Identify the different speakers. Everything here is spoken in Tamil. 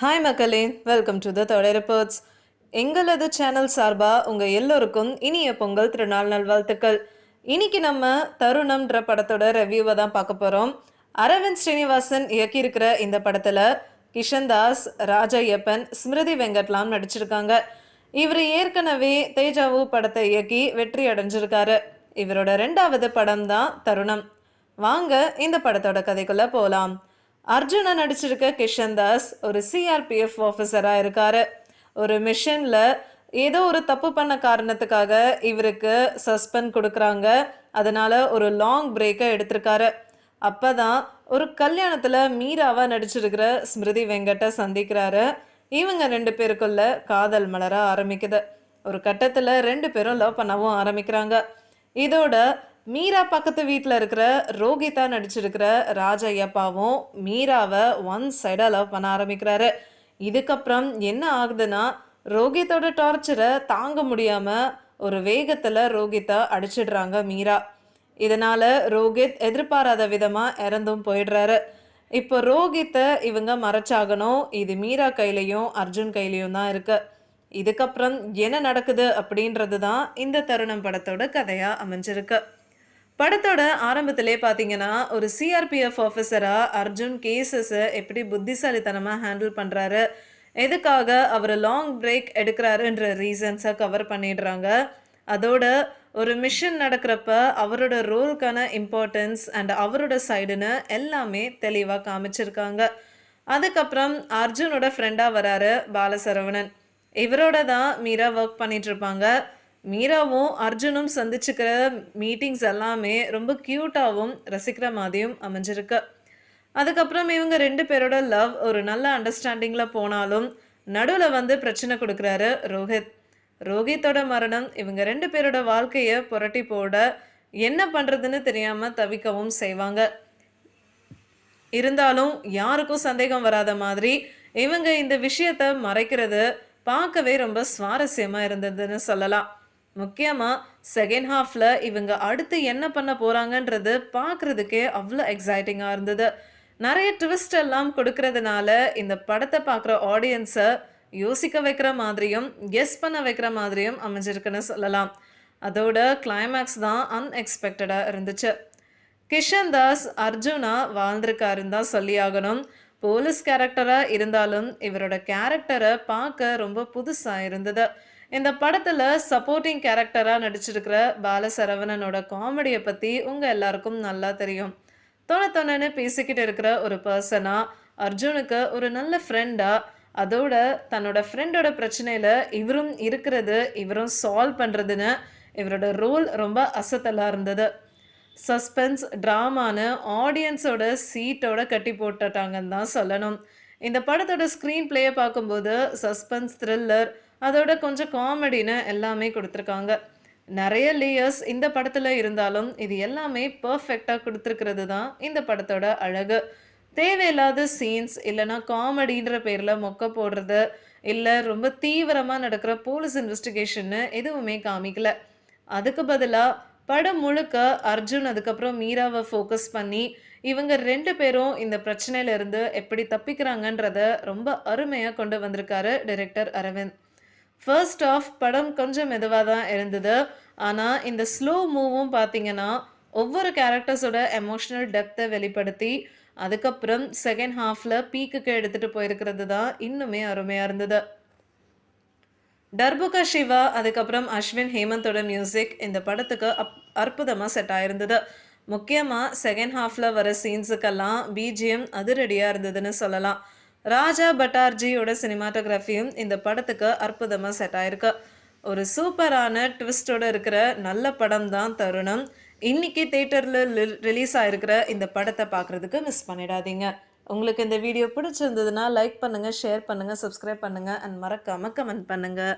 Speaker 1: ஹாய் மக்களே. வெல்கம் டு த தொடர் ரிப்போர்ட்ஸ் எங்களது சேனல் சார்பாக உங்கள் எல்லோருக்கும் இனிய பொங்கல் திருநாள் நல்வாழ்த்துக்கள். இன்னைக்கு நம்ம தருணம்ன்ற படத்தோட ரிவ்யூவை தான் பார்க்க போகிறோம் அரவிந்த் ஸ்ரீனிவாசன் இயக்கியிருக்கிற இந்த படத்தில் கிஷன் தாஸ் ராஜையப்பன் ஸ்மிருதி வெங்கட்லாம் நடிச்சிருக்காங்க. இவர் ஏற்கனவே தேஜாவு படத்தை இயக்கி வெற்றி அடைஞ்சிருக்காரு. இவரோட ரெண்டாவது படம் தான் தருணம். வாங்க இந்த படத்தோட கதைக்குள்ளே போகலாம் அர்ஜுனா நடிச்சிருக்க கிஷன் தாஸ் ஒரு சிஆர்பிஎஃப் ஆஃபீஸராக இருக்காரு. ஒரு மிஷனில் ஏதோ ஒரு தப்பு பண்ண காரணத்துக்காக இவருக்கு சஸ்பெண்ட் கொடுக்குறாங்க. அதனால் ஒரு லாங் பிரேக்கை எடுத்திருக்காரு. அப்பதான் ஒரு கல்யாணத்தில் மீராவாக நடிச்சிருக்கிற ஸ்மிருதி வெங்கட்டை சந்திக்கிறாரு. இவங்க ரெண்டு பேருக்குள்ள காதல் மலர ஆரம்பிக்குது. ஒரு கட்டத்தில் ரெண்டு பேரும் லவ் பண்ணவும் ஆரம்பிக்கிறாங்க. இதோட மீரா பக்கத்து வீட்டில் இருக்கிற ரோகிதா நடிச்சிருக்கிற ராஜையப்பாவும் மீராவை ஒன் சைடாக லவ் பண்ண ஆரம்பிக்கிறாரு. இதுக்கப்புறம் என்ன ஆகுதுன்னா ரோகித்தோட டார்ச்சரை தாங்க முடியாமல் ஒரு வேகத்தில் ரோகித்தா அடிச்சிடுறாங்க மீரா. இதனால் ரோகித் எதிர்பாராத விதமாக இறந்தும் போயிடுறாரு. இப்போ ரோகித்தை இவங்க மறைச்சாகணும். இது மீரா கையிலையும் அர்ஜுன் கையிலையும் தான் இருக்கு. இதுக்கப்புறம் என்ன நடக்குது அப்படின்றது தான் இந்த தருணம் படத்தோட கதையாக அமைஞ்சிருக்கு. படத்தோட ஆரம்பத்திலே பார்த்தீங்கன்னா ஒரு சிஆர்பிஎஃப் ஆஃபீஸராக அர்ஜுன் கேசஸை எப்படி புத்திசாலித்தனமாக ஹேண்டில் பண்ணுறாரு எதுக்காக அவர் லாங் பிரேக் எடுக்கிறாருன்ற ரீசன்ஸை கவர் பண்ணிடுறாங்க. அதோட ஒரு மிஷன் நடக்கிறப்ப அவரோட ரோலுக்கான இம்பார்ட்டன்ஸ் அண்ட் அவரோட சைடுன்னு எல்லாமே தெளிவாக காமிச்சிருக்காங்க. அதுக்கப்புறம் அர்ஜுனோட ஃப்ரெண்டாக வராரு பாலசரவணன். இவரோட தான் மீரா ஒர்க் பண்ணிட்டு இருப்பாங்க. மீராவும் அர்ஜுனும் சந்திச்சுக்கிற மீட்டிங்ஸ் எல்லாமே ரொம்ப க்யூட்டாகவும் ரசிக்கிற மாதிரியும் அமைஞ்சிருக்கு. அதுக்கப்புறம் இவங்க ரெண்டு பேரோட லவ் ஒரு நல்ல அண்டர்ஸ்டாண்டிங்கில் போனாலும் நடுவில் வந்து பிரச்சனை கொடுக்குறாரு ரோஹித். ரோஹித்தோட மரணம் இவங்க ரெண்டு பேரோட வாழ்க்கையை புரட்டி போட என்ன பண்ணுறதுன்னு தெரியாமல் தவிக்கவும் செய்வாங்க. இருந்தாலும் யாருக்கும் சந்தேகம் வராத மாதிரி இவங்க இந்த விஷயத்தை மறைக்கிறது பார்க்கவே ரொம்ப சுவாரஸ்யமாக இருந்ததுன்னு சொல்லலாம். முக்கியமாக செகண்ட் ஹாஃபில் இவங்க அடுத்து என்ன பண்ண போகிறாங்கன்றது பார்க்குறதுக்கே அவ்வளோ எக்ஸைட்டிங்காக இருந்தது. நிறைய ட்விஸ்ட் எல்லாம் கொடுக்கறதுனால இந்த படத்தை பார்க்குற ஆடியன்ஸை யோசிக்க வைக்கிற மாதிரியும் கெஸ் பண்ண வைக்கிற மாதிரியும் அமைஞ்சிருக்குன்னு சொல்லலாம். அதோட கிளைமேக்ஸ் தான் அன்எக்ஸ்பெக்டடாக இருந்துச்சு. கிஷன் தாஸ் அர்ஜுனா வாழ்ந்திருக்காருன்னு தான் சொல்லியாகணும். போலீஸ் கேரக்டராக இருந்தாலும் இவரோட கேரக்டரை பார்க்க ரொம்ப புதுசாக இருந்தது. இந்த படத்தில் சப்போர்ட்டிங் கேரக்டராக நடிச்சிருக்கிற பாலசரவணனோட காமெடியை பற்றி உங்கள் எல்லாருக்கும் நல்லா தெரியும். தொண தொணன்னு பேசிக்கிட்டு இருக்கிற ஒரு பர்சனாக அர்ஜுனுக்கு ஒரு நல்ல ஃப்ரெண்டாக அதோட தன்னோட ஃப்ரெண்டோட பிரச்சனையில் இவரும் இருக்கிறது இவரும் சால்வ் பண்ணுறதுன்னு இவரோட ரோல் ரொம்ப அசத்தலாக இருந்தது. சஸ்பென்ஸ் ட்ராமான்னு ஆடியன்ஸோட சீட்டோட கட்டி போட்டுட்டாங்கன்னு தான் சொல்லணும். இந்த படத்தோட ஸ்க்ரீன் பிளேயை பார்க்கும்போது சஸ்பென்ஸ் த்ரில்லர் அதோட கொஞ்சம் காமெடின்னு எல்லாமே கொடுத்துருக்காங்க. நிறைய லேயர்ஸ் இந்த படத்தில் இருந்தாலும் இது எல்லாமே பர்ஃபெக்டாக கொடுத்துருக்கிறது தான் இந்த படத்தோட அழகு. தேவையில்லாத சீன்ஸ் இல்லைனா காமெடின்ற பேரில் மொக்க போடுறது இல்லை ரொம்ப தீவிரமாக நடக்கிற போலீஸ் இன்வெஸ்டிகேஷன்னு எதுவுமே காமிக்கல. அதுக்கு பதிலாக படம் முழுக்க அர்ஜுன் அதுக்கப்புறம் மீராவை ஃபோக்கஸ் பண்ணி இவங்க ரெண்டு பேரும் இந்த பிரச்சனையில இருந்து எப்படி தப்பிக்கிறாங்கன்றத ரொம்ப அருமையாக கொண்டு வந்திருக்காரு டைரக்டர் அரவிந்த். ஃபர்ஸ்ட் ஆஃப் படம் கொஞ்சம் மெதுவாக தான் இருந்தது. ஆனால் இந்த ஸ்லோ மூவும் பார்த்தீங்கன்னா ஒவ்வொரு கேரக்டர்ஸோட எமோஷ்னல் டெப்த்தை வெளிப்படுத்தி அதுக்கப்புறம் செகண்ட் ஹாஃபில் பீக்குக்கு எடுத்துகிட்டு போயிருக்கிறது தான் இன்னுமே அருமையாக இருந்தது. டர்புகா சிவா அதுக்கப்புறம் அஸ்வின் ஹேமந்தோட மியூசிக் இந்த படத்துக்கு அப் அற்புதமாக செட் ஆயிருந்தது. முக்கியமாக செகண்ட் ஹாஃபில் வர சீன்ஸுக்கெல்லாம் பிஜிஎம் அதிரடியாக இருந்ததுன்னு சொல்லலாம். ராஜா பட்டார்ஜியோட சினிமாட்டோகிராஃபியும் இந்த படத்துக்கு அற்புதமாக செட் ஆயிருக்கு. ஒரு சூப்பரான ட்விஸ்டோட இருக்கிற நல்ல படம் தான் தருணம். இன்னைக்கு தேட்டரில் ரிலீஸ் ஆயிருக்கிற இந்த படத்தை பார்க்குறதுக்கு மிஸ் பண்ணிடாதீங்க. உங்களுக்கு இந்த வீடியோ பிடிச்சிருந்ததுன்னா லைக் பண்ணுங்கள் ஷேர் பண்ணுங்கள் சப்ஸ்கிரைப் பண்ணுங்கள் அண்ட் மறக்காமல் கமெண்ட் பண்ணுங்கள்